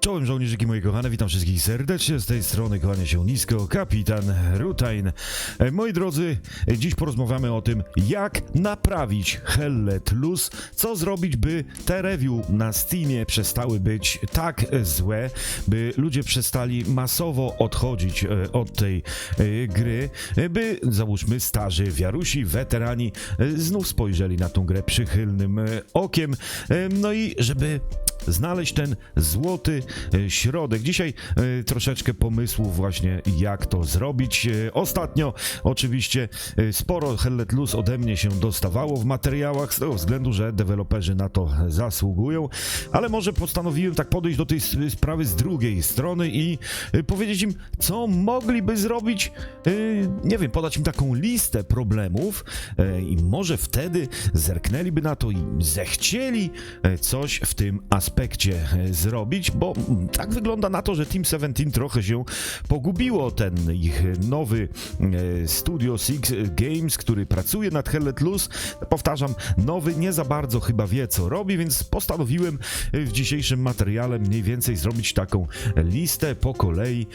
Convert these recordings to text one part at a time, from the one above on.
Czołem żołnierzyki moje kochane, witam wszystkich serdecznie, z tej strony kłania się nisko, kapitan Rutain. E, Moi drodzy, e, dziś porozmawiamy o tym, jak naprawić Hellet Luz, co zrobić, by te review na Steamie przestały być tak e, złe, by ludzie przestali masowo odchodzić od tej gry, by załóżmy starzy wiarusi, weterani znów spojrzeli na tą grę przychylnym okiem, no i żeby znaleźć ten złoty e, środek. Dzisiaj e, troszeczkę pomysłów właśnie jak to zrobić. E, Ostatnio oczywiście sporo Hellet Luz ode mnie się dostawało w materiałach z tego względu, że deweloperzy na to zasługują, ale może postanowiłem tak podejść do tej sprawy z drugiej strony i powiedzieć im, co mogliby zrobić, nie wiem, podać im taką listę problemów i może wtedy zerknęliby na to i zechcieli coś w tym aspekcie e, zrobić, bo mm, tak wygląda na to, że Team 17 trochę się pogubiło. Ten ich nowy e, Studio Six Games, który pracuje nad Hellet Luz, powtarzam, nowy nie za bardzo chyba wie co robi, więc postanowiłem e, w dzisiejszym materiale mniej więcej zrobić taką listę po kolei,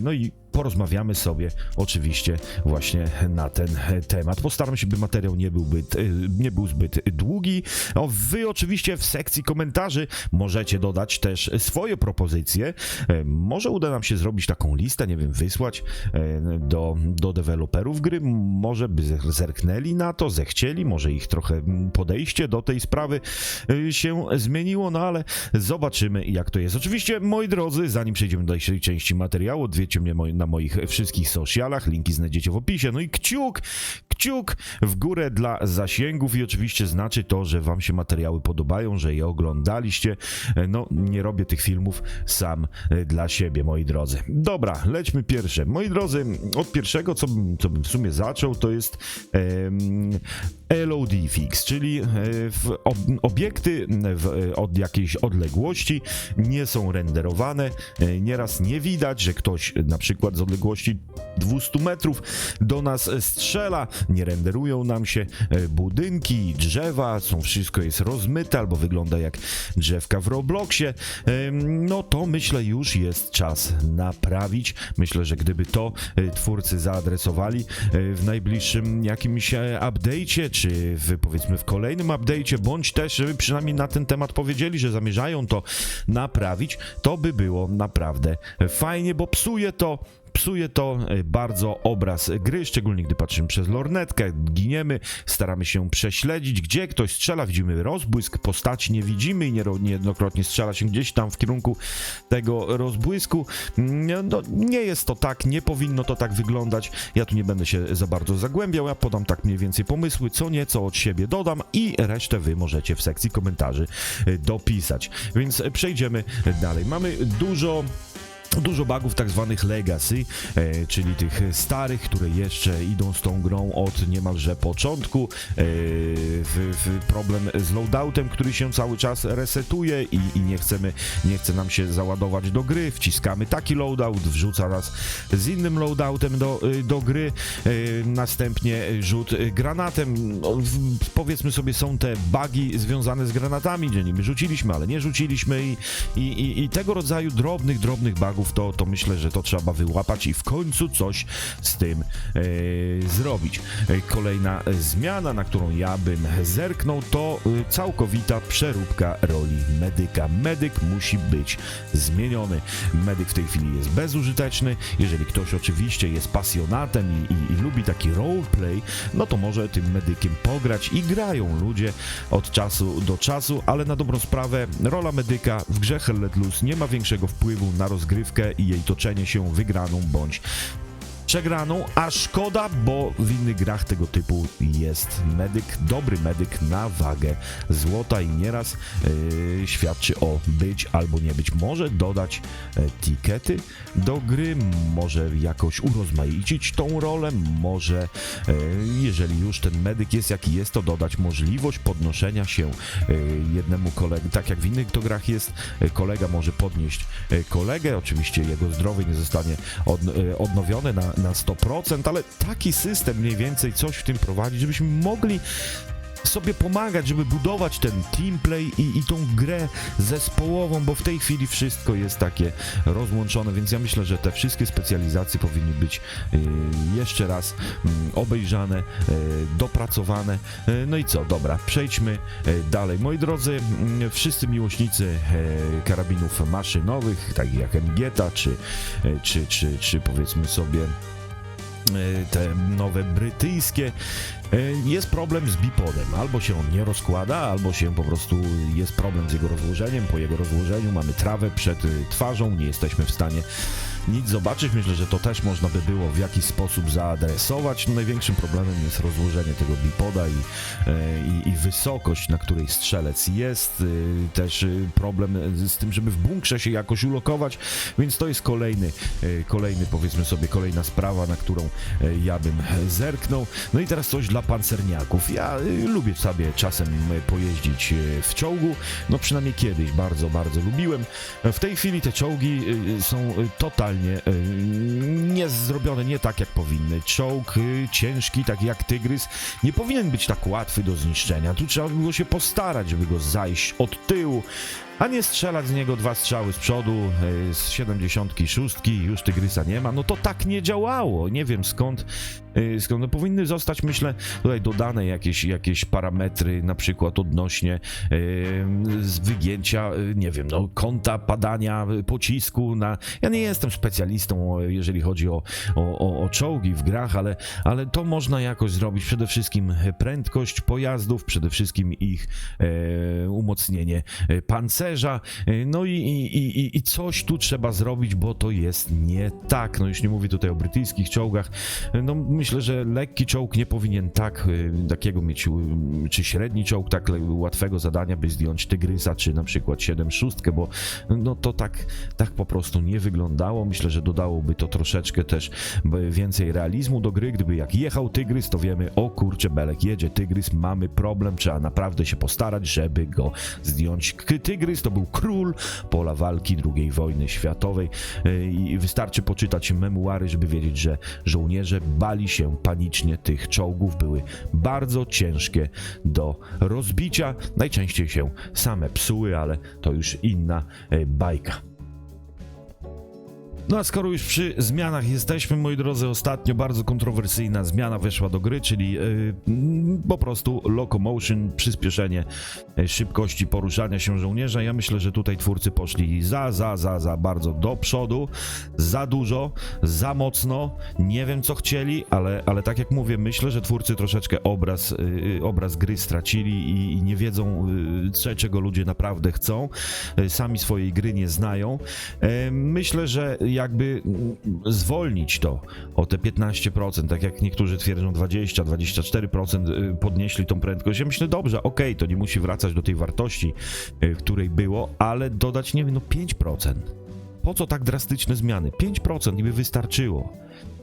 no i porozmawiamy sobie oczywiście właśnie na ten temat. Postaram się, by materiał nie był, byt, nie był zbyt długi. Wy oczywiście w sekcji komentarzy możecie dodać też swoje propozycje. E, Może uda nam się zrobić taką listę, nie wiem, wysłać e, do, do deweloperów gry. Może by ze- zerknęli na to, zechcieli, może ich trochę podejście do tej sprawy e, się zmieniło, no ale zobaczymy jak to jest. Oczywiście, moi drodzy, zanim przejdziemy do dalszej części materiału, odwiedźcie mnie na moich wszystkich socialach, linki znajdziecie w opisie. No i kciuk, kciuk w górę dla zasięgów i oczywiście znaczy to, że wam się materiały podobają, że je oglądaliście. No, nie robię tych filmów sam e, dla siebie, moi drodzy. Dobra, lećmy pierwsze. Moi drodzy, od pierwszego, co bym, co bym w sumie zaczął, to jest LOD fix, czyli e, obiekty w, e, od jakiejś odległości nie są renderowane. E, Nieraz nie widać, że ktoś na przykład z odległości 200 metrów do nas strzela, nie renderują nam się budynki, drzewa, są wszystko jest rozmyte albo wygląda jak drzewka w Robloxie. No to myślę już jest czas naprawić. Myślę, że gdyby to twórcy zaadresowali w najbliższym jakimś update'cie, w, powiedzmy w kolejnym update'cie, bądź też, żeby przynajmniej na ten temat powiedzieli, że zamierzają to naprawić, to by było naprawdę fajnie, bo psuje to Psuje to e, bardzo obraz gry, szczególnie gdy patrzymy przez lornetkę, giniemy, staramy się prześledzić, gdzie ktoś strzela, widzimy rozbłysk, postaci nie widzimy i niejednokrotnie strzela się gdzieś tam w kierunku tego rozbłysku. Mm, No, nie jest to tak, nie powinno to tak wyglądać. Ja tu nie będę się za bardzo zagłębiał, ja podam tak mniej więcej pomysły, co nieco od siebie dodam i resztę wy możecie w sekcji komentarzy e, dopisać. Więc e, przejdziemy dalej. Mamy dużo Dużo bugów tak zwanych legacy, e, czyli tych starych, które jeszcze idą z tą grą od niemalże początku. E, w, w problem z loadoutem, który się cały czas resetuje i, i nie chcemy, nie chce nam się załadować do gry. Wciskamy taki loadout, wrzuca nas z innym loadoutem do, y, do gry. E, następnie rzut granatem. No, Powiedzmy sobie, są te bugi związane z granatami, gdzie niby rzuciliśmy, ale nie rzuciliśmy i, i, i tego rodzaju drobnych, drobnych bugów to, to myślę, że to trzeba wyłapać i w końcu coś z tym e, zrobić. E, kolejna zmiana, na którą ja bym zerknął, to e, całkowita przeróbka roli medyka. Medyk musi być zmieniony. Medyk w tej chwili jest bezużyteczny. Jeżeli ktoś oczywiście jest pasjonatem i, i, i lubi taki roleplay, no to może tym medykiem pograć i grają ludzie od czasu do czasu, ale na dobrą sprawę rola medyka w grze Hellet Luz nie ma większego wpływu na rozgrywkę i jej toczenie się wygraną bądź przegraną, a szkoda, bo w innych grach tego typu jest medyk, dobry medyk na wagę złota i nieraz yy, świadczy o być albo nie być. Może dodać e, tikety do gry, może jakoś urozmaicić tą rolę, może e, jeżeli już ten medyk jest jaki jest, to dodać możliwość podnoszenia się e, jednemu kolegi, tak jak w innych to grach jest, e, kolega może podnieść kolegę, oczywiście jego zdrowie nie zostanie od, odnowione na, na 100%, ale taki system mniej więcej coś w tym prowadzi, żebyśmy mogli sobie pomagać, żeby budować ten teamplay i, i tą grę zespołową, bo w tej chwili wszystko jest takie rozłączone, więc ja myślę, że te wszystkie specjalizacje powinny być y, jeszcze raz mm, obejrzane, y, dopracowane. Y, No i co, dobra, przejdźmy y, dalej. Moi drodzy, mm, wszyscy miłośnicy y, karabinów maszynowych, takich jak Emigeta, czy, y, czy, czy, czy powiedzmy sobie y, te nowe brytyjskie, y, jest problem z bipodem. Albo się on nie rozkłada, albo się po prostu jest problem z jego rozłożeniem. Po jego rozłożeniu mamy trawę przed y, twarzą, nie jesteśmy w stanie nic zobaczyć. Myślę, że to też można by było w jakiś sposób zaadresować. No, największym problemem jest rozłożenie tego bipoda i, e, i, i wysokość, na której strzelec jest. Y, Też y, problem z tym, żeby w bunkrze się jakoś ulokować, więc to jest kolejny, kolejny powiedzmy sobie, kolejna sprawa, na którą e, ja bym e, zerknął. No i teraz coś dla pancerniaków. Ja lubię sobie czasem e, pojeździć e, w czołgu, no przynajmniej kiedyś bardzo, bardzo lubiłem. W tej chwili te czołgi są y, totalnie y, nie zrobione nie tak jak powinny. Czołg y, ciężki, taki jak Tygrys, nie powinien być tak łatwy do zniszczenia. Tu trzeba było się postarać, żeby go zajść od tyłu, a nie strzelać z niego dwa strzały z przodu, y, z 76 już Tygrysa nie ma. No to tak nie działało. Nie wiem skąd, y, skąd no, powinny zostać, myślę, tutaj dodane jakieś, jakieś parametry, na przykład odnośnie z wygięcia, nie wiem, no, kąta padania pocisku na... Ja nie jestem specjalistą, jeżeli chodzi o, o, o, czołgi w grach, ale, ale to można jakoś zrobić. Przede wszystkim prędkość pojazdów, przede wszystkim ich e, umocnienie e, e, no i, i, i, coś tu trzeba zrobić, bo to jest nie tak. No już nie mówię tutaj o brytyjskich czołgach. No myślę, że lekki czołg nie powinien tak e, takiego mieć, um, czy średni czołg tak łatwego zadania, by zdjąć Tygrysa, czy na przykład 7-6, bo no to tak, tak po prostu nie wyglądało. Myślę, że dodałoby to troszeczkę też więcej realizmu do gry, gdyby jak jechał Tygrys, to wiemy, o kurczę, Belek jedzie Tygrys, mamy problem, trzeba naprawdę się postarać, żeby go zdjąć. Tygrys to był król pola walki II wojny światowej. E, i wystarczy poczytać memuary, żeby wiedzieć, że żołnierze bali się panicznie tych czołgów, były bardzo ciężkie do rozbicia, najczęściej się same psuły, ale to już inna e, bajka. No a skoro już przy zmianach jesteśmy, moi drodzy, ostatnio bardzo kontrowersyjna zmiana weszła do gry, czyli yy, po prostu locomotion, przyspieszenie e, szybkości poruszania się żołnierza. Ja myślę, że tutaj twórcy poszli za, za, za, za bardzo do przodu, za dużo, za mocno. Nie wiem co chcieli, ale, ale tak jak mówię, myślę, że twórcy troszeczkę obraz, yy, obraz gry stracili i, i nie wiedzą, yy, cze- czego ludzie naprawdę chcą. Yy, Sami swojej gry nie znają. E, Myślę, że jakby zwolnić to o te 15%, tak jak niektórzy twierdzą 20-24% y, podnieśli tą prędkość. Ja myślę, dobrze, okej, to nie musi wracać do tej wartości, y, której było, ale dodać, nie wiem, no 5%. Po co tak drastyczne zmiany? 5% i by wystarczyło.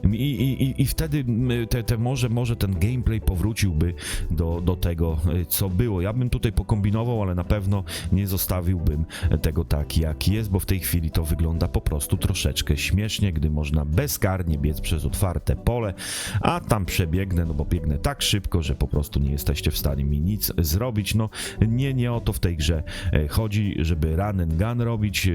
I, i, i, wtedy mm, te, te może, może ten gameplay powróciłby do, do tego, y, co było. Ja bym tutaj pokombinował, ale na pewno nie zostawiłbym tego tak, jak jest, bo w tej chwili to wygląda po prostu troszeczkę śmiesznie, gdy można bezkarnie biec przez otwarte pole, a tam przebiegnę, no bo biegnę tak szybko, że po prostu nie jesteście w stanie mi nic zrobić. No nie, nie o to w tej grze e, chodzi, żeby run and gun robić. E,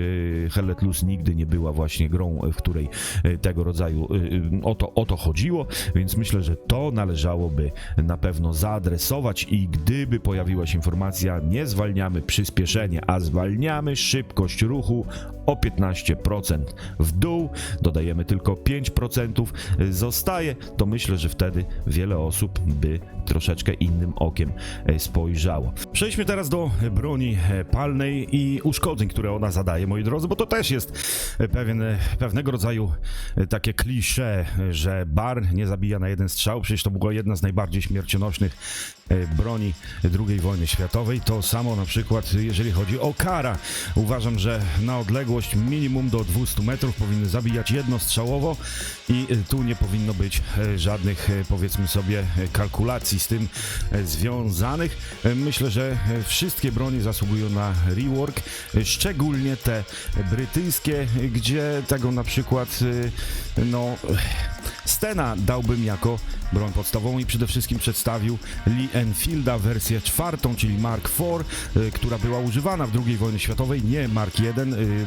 Hell Let Loose nigdy nie była właśnie grą, w której e, tego rodzaju e, e, o to, o to chodziło, więc myślę, że to należałoby na pewno zaadresować i gdyby pojawiła się informacja, nie zwalniamy przyspieszenie, a zwalniamy szybkość ruchu o 15% w dół, dodajemy tylko 5% zostaje, to myślę, że wtedy wiele osób by troszeczkę innym okiem e, spojrzało. Przejdźmy teraz do broni e, palnej i uszkodzeń, które ona zadaje, moi drodzy, bo to też jest e, pewien, pewnego rodzaju takie klisze, że bar nie zabija na jeden strzał, przecież to była jedna z najbardziej śmiercionośnych broni II wojny światowej. To samo na przykład jeżeli chodzi o kara. Uważam, że na odległość minimum do 200 metrów powinny zabijać jednostrzałowo i e, tu nie powinno być e, żadnych e, powiedzmy sobie e, kalkulacji z tym e, związanych. E, Myślę, że e, wszystkie broni zasługują na rework, e, szczególnie te brytyjskie, e, gdzie tego na przykład e, no Stena dałbym jako broń podstawową i przede wszystkim przedstawił Lee Enfielda wersję czwartą, czyli Mark IV, y, która była używana w II wojnie światowej, nie Mark I, y,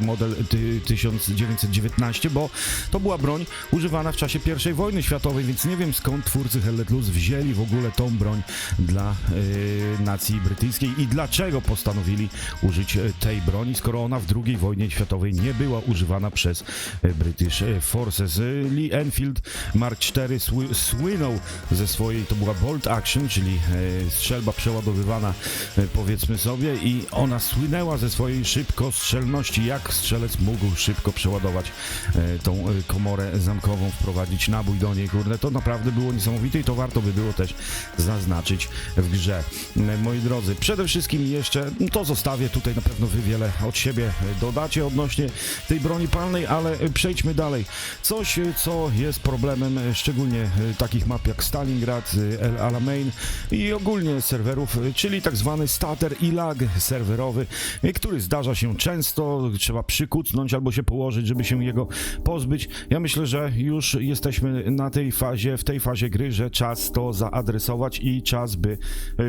model ty, 1919, bo to była broń używana w czasie I wojny światowej, więc nie wiem skąd twórcy Hellet Loose wzięli w ogóle tą broń dla y, nacji brytyjskiej i dlaczego postanowili użyć y, tej broni, skoro ona w II wojnie światowej nie była używana przez British Forces. Lee Enfield Mark IV sły, słynął ze swojej, to była bolt action, czyli y, strzelba przeładowywana y, powiedzmy sobie i ona słynęła ze swojej szybkostrzelności, jak strzelec mógł szybko przeładować e, tą e, komorę zamkową, wprowadzić nabój do niej, kurde, to naprawdę było niesamowite i to warto by było też zaznaczyć w grze. E, Moi drodzy, przede wszystkim jeszcze, no to zostawię, tutaj na pewno wy wiele od siebie e, dodacie odnośnie tej broni palnej, ale e, przejdźmy dalej. Coś, e, co jest problemem, e, szczególnie e, takich map jak Stalingrad, e, El Alamein i ogólnie serwerów, e, czyli tak zwany stutter i lag serwerowy, e, który zdarza się często, trzeba przykucnąć albo się położyć, żeby się jego pozbyć. Ja myślę, że już jesteśmy na tej fazie, w tej fazie gry, że czas to zaadresować i czas by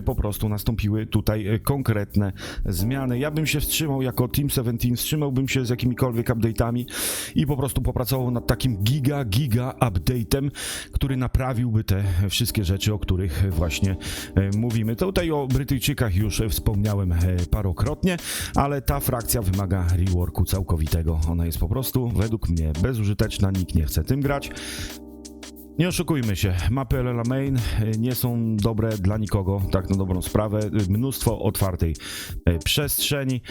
po prostu nastąpiły tutaj konkretne zmiany. Ja bym się wstrzymał jako Team 17, wstrzymałbym się z jakimikolwiek update'ami i po prostu popracował nad takim giga, giga update'em, który naprawiłby te wszystkie rzeczy, o których właśnie e, mówimy. Tutaj o Brytyjczykach już wspomniałem e, parokrotnie, ale ta frakcja wymaga reworku całkowitego. Ona jest po prostu według mnie bezużyteczna, nikt nie chce tym grać. Nie oszukujmy się, mapy LLA Main e, nie są dobre dla nikogo, tak na dobrą sprawę. E, Mnóstwo otwartej e, przestrzeni,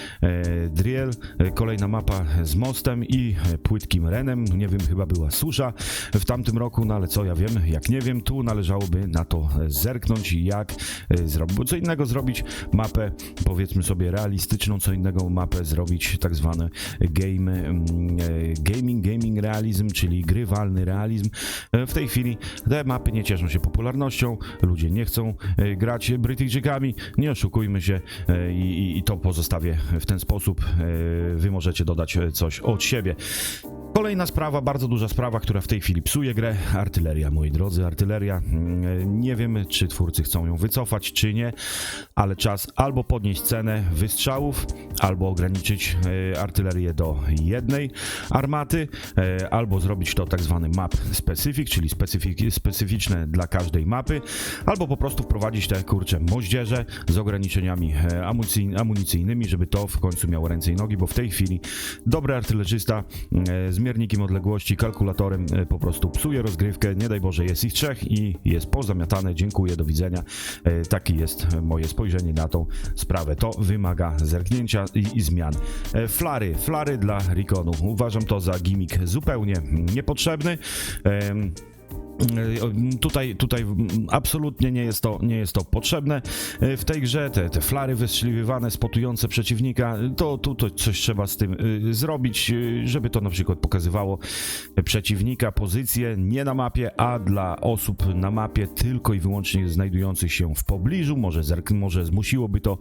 drill, e, kolejna mapa z mostem i płytkim renem. Nie wiem, chyba była susza w tamtym roku, no ale co ja wiem, jak nie wiem, tu należałoby na to zerknąć jak co innego zrobić mapę, powiedzmy sobie realistyczną, co innego mapę zrobić tak zwany game, mm, gaming, gaming realizm, czyli grywalny realizm. W tej chwili te mapy nie cieszą się popularnością, ludzie nie chcą e, grać Brytyjczykami, nie oszukujmy się e, i, i- i to pozostawię w ten sposób. E, Wy możecie dodać coś od siebie. Kolejna sprawa, bardzo duża sprawa, która w tej chwili psuje grę. Artyleria, moi drodzy, artyleria. Mm, Nie wiem, czy twórcy chcą ją wycofać, czy nie, ale czas albo podnieść cenę wystrzałów, albo ograniczyć e, artylerię do jednej armaty, e, albo zrobić to tak zwany map specific, czyli specyficzne dla każdej mapy, albo po prostu wprowadzić te kurcze moździerze z ograniczeniami e, amunicy, amunicyjnymi, żeby to w końcu miało ręce i nogi, bo w tej chwili dobry artylerzysta e, z miernikiem odległości, kalkulatorem e, po prostu psuje rozgrywkę, nie daj Boże jest ich trzech i jest pozamiatane, dziękuję, do widzenia. E, Takie jest moje spojrzenie na tą sprawę. To wymaga zerknięcia i, i zmian. E, Flary, flary dla Rikonu. Uważam to za gimmick zupełnie niepotrzebny. E, Tutaj, tutaj absolutnie nie jest to, nie jest to potrzebne E, w tej grze. Te, te flary wystrzeliwywane, spotujące przeciwnika, to tu to coś trzeba z tym zrobić, żeby to na przykład pokazywało przeciwnika, pozycję nie na mapie, a dla osób na mapie tylko i wyłącznie znajdujących się w pobliżu. Może, zerk- może zmusiłoby to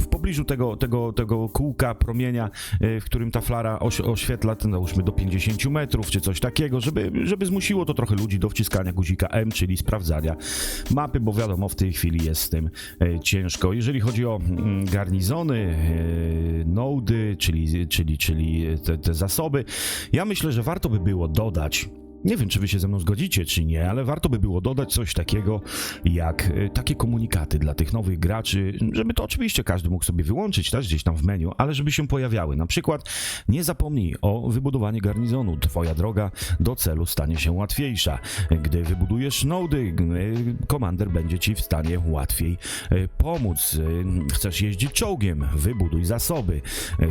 w pobliżu tego, tego, tego kółka promienia, w którym ta flara oś- oświetla, to załóżmy do 50 metrów, czy coś takiego, żeby, żeby zmusiło to trochę ludzi do wciskania guzika M, czyli sprawdzania mapy, bo wiadomo, w tej chwili jest z tym e, ciężko. Jeżeli chodzi o mm, garnizony, e, nody, czyli, czyli, czyli te, te zasoby, ja myślę, że warto by było dodać nie wiem, czy wy się ze mną zgodzicie, czy nie, ale warto by było dodać coś takiego jak e, takie komunikaty dla tych nowych graczy, żeby to oczywiście każdy mógł sobie wyłączyć też gdzieś tam w menu, ale żeby się pojawiały. Na przykład nie zapomnij o wybudowaniu garnizonu. Twoja droga do celu stanie się łatwiejsza. Gdy wybudujesz nody, e, komander będzie ci w stanie łatwiej e, pomóc. Chcesz jeździć czołgiem, wybuduj zasoby.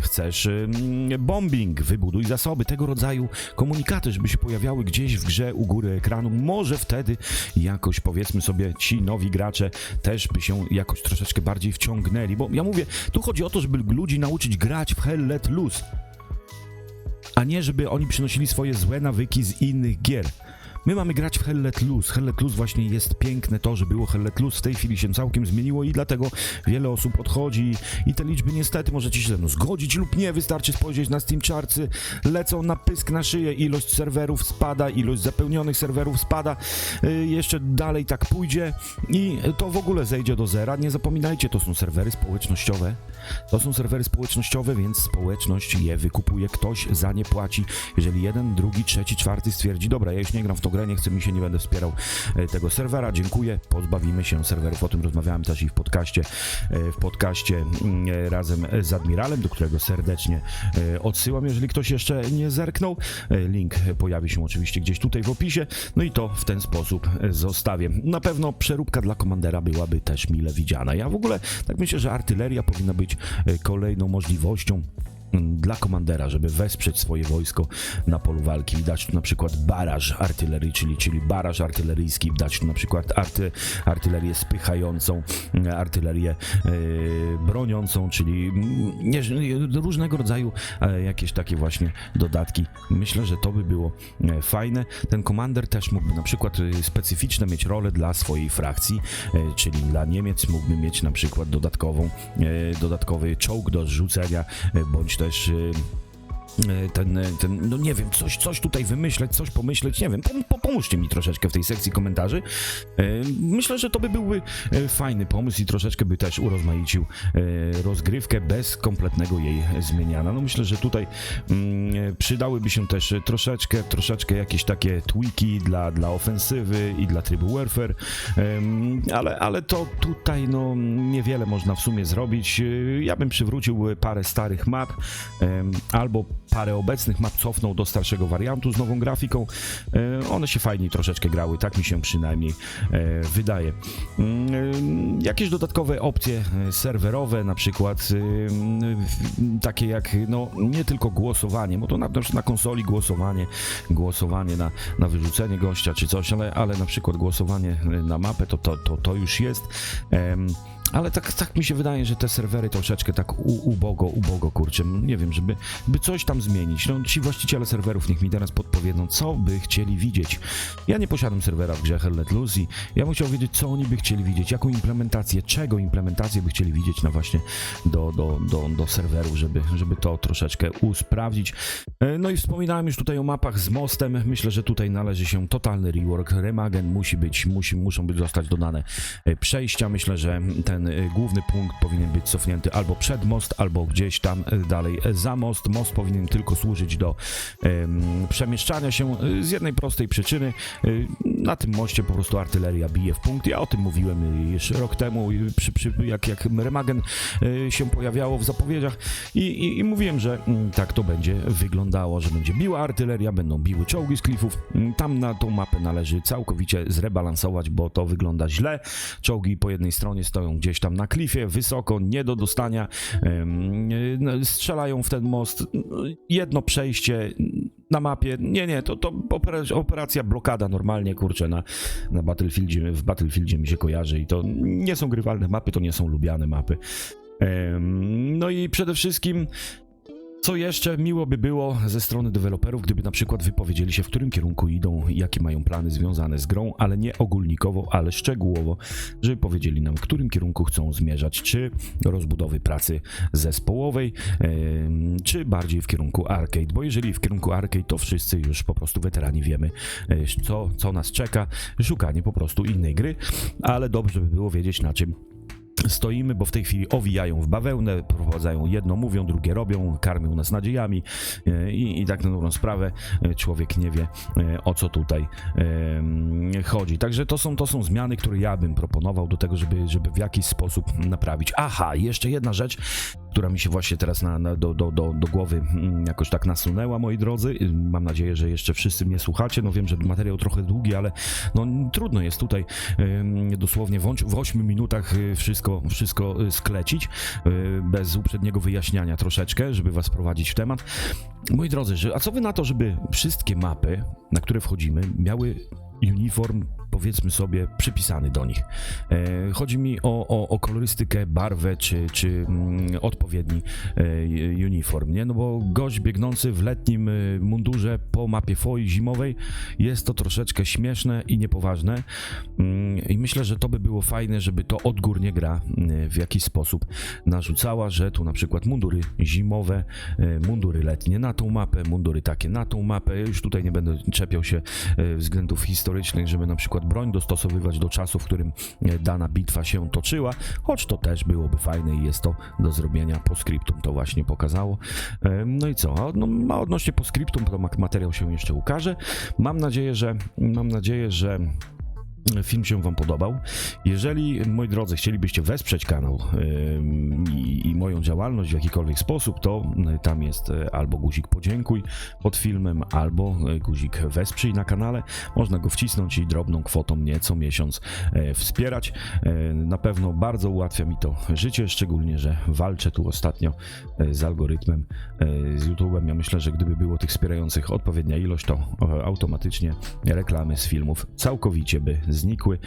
Chcesz mm, bombing, wybuduj zasoby. Tego rodzaju komunikaty, żeby się pojawiały gdzieś w grze u góry ekranu. Może wtedy jakoś powiedzmy sobie ci nowi gracze też by się jakoś troszeczkę bardziej wciągnęli, bo ja mówię, tu chodzi o to, żeby ludzi nauczyć grać w Hell Let Loose, a nie żeby oni przynosili swoje złe nawyki z innych gier. My mamy grać w Hell Let Loose. Hell Let Loose właśnie jest piękne to, że było Hell Let Loose. W tej chwili się całkiem zmieniło i dlatego wiele osób odchodzi i te liczby niestety możecie się ze mną zgodzić lub nie. Wystarczy spojrzeć na Steam Chartsy. Lecą na pysk na szyję. Ilość serwerów spada, ilość zapełnionych serwerów spada. Y, jeszcze dalej tak pójdzie i to w ogóle zejdzie do zera. Nie zapominajcie, to są serwery społecznościowe. To są serwery społecznościowe, więc społeczność je wykupuje, ktoś za nie płaci. Jeżeli jeden, drugi, trzeci, czwarty stwierdzi, dobra, ja już nie gram w grę, nie chcę mi się, nie będę wspierał e, tego serwera, dziękuję, pozbawimy się serwerów. O tym rozmawiałem też i w podcaście, e, w podcaście mm, e, razem z Admiralem, do którego serdecznie odsyłam, jeżeli ktoś jeszcze nie zerknął. Link pojawi się oczywiście gdzieś tutaj w opisie, no i to w ten sposób zostawię. Na pewno przeróbka dla komandera byłaby też mile widziana. Ja w ogóle tak myślę, że artyleria powinna być kolejną możliwością dla komandera, żeby wesprzeć swoje wojsko na polu walki i dać tu na przykład baraż artylerii, czyli, czyli baraż artyleryjski, dać tu na przykład arty, artylerię spychającą, mm, artylerię e, broniącą, czyli mm, nie, różnego rodzaju e, jakieś takie właśnie dodatki. Myślę, że to by było e, fajne. Ten komander też mógłby na przykład e, specyficzne mieć rolę dla swojej frakcji, e, czyli dla Niemiec mógłby mieć na przykład dodatkową, e, dodatkowy czołg do zrzucenia, e, bądź też e, ten, ten, no nie wiem, coś, coś tutaj wymyśleć, coś pomyśleć, nie wiem, pom, po- pomóżcie mi troszeczkę w tej sekcji komentarzy. E, Myślę, że to by byłby e, fajny pomysł i troszeczkę by też urozmaicił e, rozgrywkę bez kompletnego jej zmieniania. No myślę, że tutaj mm, e, przydałyby się też troszeczkę, troszeczkę jakieś takie tweaki dla, dla ofensywy i dla trybu warfare, ale, ale to tutaj no niewiele można w sumie zrobić. E, Ja bym przywrócił parę starych map, albo parę obecnych map cofnął do starszego wariantu z nową grafiką. E, One się fajniej troszeczkę grały, tak mi się przynajmniej e, wydaje. Mm, e, Jakieś dodatkowe opcje serwerowe, na przykład takie jak no nie tylko głosowanie, bo to na, na konsoli głosowanie, głosowanie na, na wyrzucenie gościa czy coś, ale, ale na przykład głosowanie na mapę to, to, to, to już jest. Ale tak, tak mi się wydaje, że te serwery troszeczkę tak u, ubogo, ubogo, kurczę, nie wiem, żeby by coś tam zmienić. No ci właściciele serwerów niech mi teraz podpowiedzą, co by chcieli widzieć. Ja nie posiadam serwera w grze Hell Let Loose i ja bym chciał wiedzieć, co oni by chcieli widzieć, jaką implementację, czego implementację by chcieli widzieć na właśnie do, do, do, do serwerów, żeby, żeby to troszeczkę usprawdzić. E, No i wspominałem już tutaj o mapach z mostem. Myślę, że tutaj należy się totalny rework. Remagen musi być, musi, muszą być zostać dodane e, przejścia. Myślę, że ten e, główny punkt powinien być cofnięty albo przed most, albo gdzieś tam e, dalej za most. Most powinien tylko służyć do em, przemieszczania się e, z jednej prostej przyczyny. Na tym moście po prostu artyleria bije w punkt. Ja o tym mówiłem już rok temu, przy, przy, jak, jak Remagen się pojawiało w zapowiedziach i, i, i mówiłem, że mm, tak to będzie wyglądało, że będzie biła artyleria, będą biły czołgi z klifów. Mm, Tam na tą mapę należy całkowicie zrebalansować, bo to wygląda źle. Czołgi po jednej stronie stoją gdzieś tam na klifie, wysoko, nie do dostania. No, Strzelają w ten most. Jedno przejście na mapie. Nie, nie, to, to opera- operacja blokada normalnie, kurczę, na, na Battlefieldzie, w Battlefieldzie mi się kojarzy i to nie są grywalne mapy, to nie są lubiane mapy. No i przede wszystkim co jeszcze miło by było ze strony deweloperów, gdyby na przykład wypowiedzieli się, w którym kierunku idą, jakie mają plany związane z grą, ale nie ogólnikowo, ale szczegółowo, żeby powiedzieli nam, w którym kierunku chcą zmierzać, czy rozbudowy pracy zespołowej, em, czy bardziej w kierunku arcade, bo jeżeli w kierunku arcade, to wszyscy już po prostu weterani wiemy, e, co, co nas czeka, szukanie po prostu innej gry, ale dobrze by było wiedzieć na czym stoimy, bo w tej chwili owijają w bawełnę, prowadzają jedno mówią, drugie robią, karmią nas nadziejami e, i, i tak na dobrą sprawę e, człowiek nie wie e, o co tutaj chodzi. Także to są, to są zmiany, które ja bym proponował do tego, żeby, żeby w jakiś sposób naprawić. Aha, jeszcze jedna rzecz, która mi się właśnie teraz na, na, do, do, do, do głowy mm, jakoś tak nasunęła, moi drodzy. Mam nadzieję, że jeszcze wszyscy mnie słuchacie. No wiem, że materiał trochę długi, ale no trudno jest tutaj dosłownie w, oś- w 8 minutach y, wszystko, wszystko y, sklecić y, bez uprzedniego wyjaśniania troszeczkę, żeby was prowadzić w temat. Moi drodzy, a co wy na to, żeby wszystkie mapy, na które wchodzimy, miały uniform, powiedzmy sobie, przypisany do nich. E, chodzi mi o, o, o kolorystykę, barwę czy, czy mm, odpowiedni e, uniform, nie? No bo gość biegnący w letnim e, mundurze po mapie foi zimowej jest to troszeczkę śmieszne i niepoważne Mm, i myślę, że to by było fajne, żeby to odgórnie gra mm, w jakiś sposób narzucała, że tu na przykład mundury zimowe, mundury letnie na tą mapę, mundury takie na tą mapę. Już tutaj nie będę czepiał się względów historycznych, żeby na przykład broń dostosowywać do czasu, w którym e, dana bitwa się toczyła, choć to też byłoby fajne i jest to do zrobienia po scriptum, to właśnie pokazało. E, No i co? No, odnośnie po scriptum, to materiał się jeszcze ukaże. Mam nadzieję, że mam nadzieję, że film się Wam podobał. Jeżeli, moi drodzy, chcielibyście wesprzeć kanał i, i moją działalność w jakikolwiek sposób, to y, tam jest y, albo guzik podziękuj pod filmem, albo y, guzik wesprzyj na kanale. Można go wcisnąć i drobną kwotą mnie co miesiąc e, wspierać. E, na pewno bardzo ułatwia mi to życie, szczególnie, że walczę tu ostatnio e, z algorytmem, z YouTube'em. Ja myślę, że gdyby było tych wspierających odpowiednia ilość, to automatycznie reklamy z filmów całkowicie by znikły.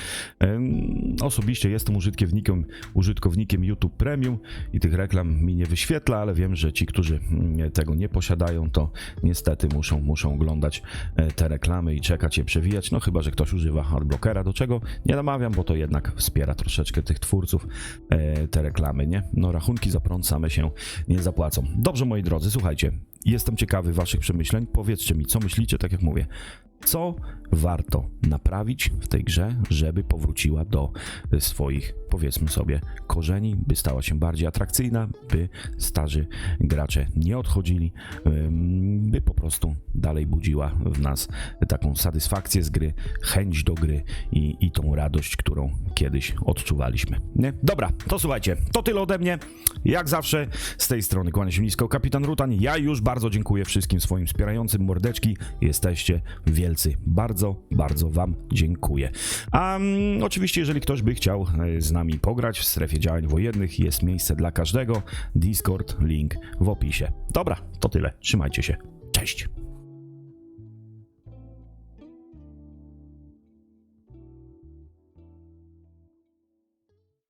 Osobiście jestem użytkownikiem, użytkownikiem YouTube Premium i tych reklam mi nie wyświetla, ale wiem, że ci, którzy mm, tego nie posiadają, to niestety muszą, muszą oglądać e, te reklamy i czekać je przewijać, no chyba, że ktoś używa adblockera, do czego nie namawiam, bo to jednak wspiera troszeczkę tych twórców e, te reklamy, nie? No rachunki za prąd same się nie zapłacą. Dobrze, moi drodzy, słuchajcie, jestem ciekawy waszych przemyśleń, powiedzcie mi, co myślicie, tak jak mówię, co warto naprawić w tej grze, żeby powróciła do y, swoich, powiedzmy sobie, korzeni, by stała się bardziej atrakcyjna, by starzy gracze nie odchodzili, by po prostu dalej budziła w nas taką satysfakcję z gry, chęć do gry i, i tą radość, którą kiedyś odczuwaliśmy. Nie? Dobra, to słuchajcie, to tyle ode mnie. Jak zawsze z tej strony kłania się nisko kapitan Rutan. Ja już bardzo dziękuję wszystkim swoim wspierającym mordeczki. Jesteście wielcy. Bardzo, bardzo wam dziękuję. A mm, oczywiście, jeżeli ktoś by chciał e, z nami pograć w strefie działań wojennych, jest miejsce dla każdego. Discord, link w opisie. Dobra, to tyle. Trzymajcie się. Cześć.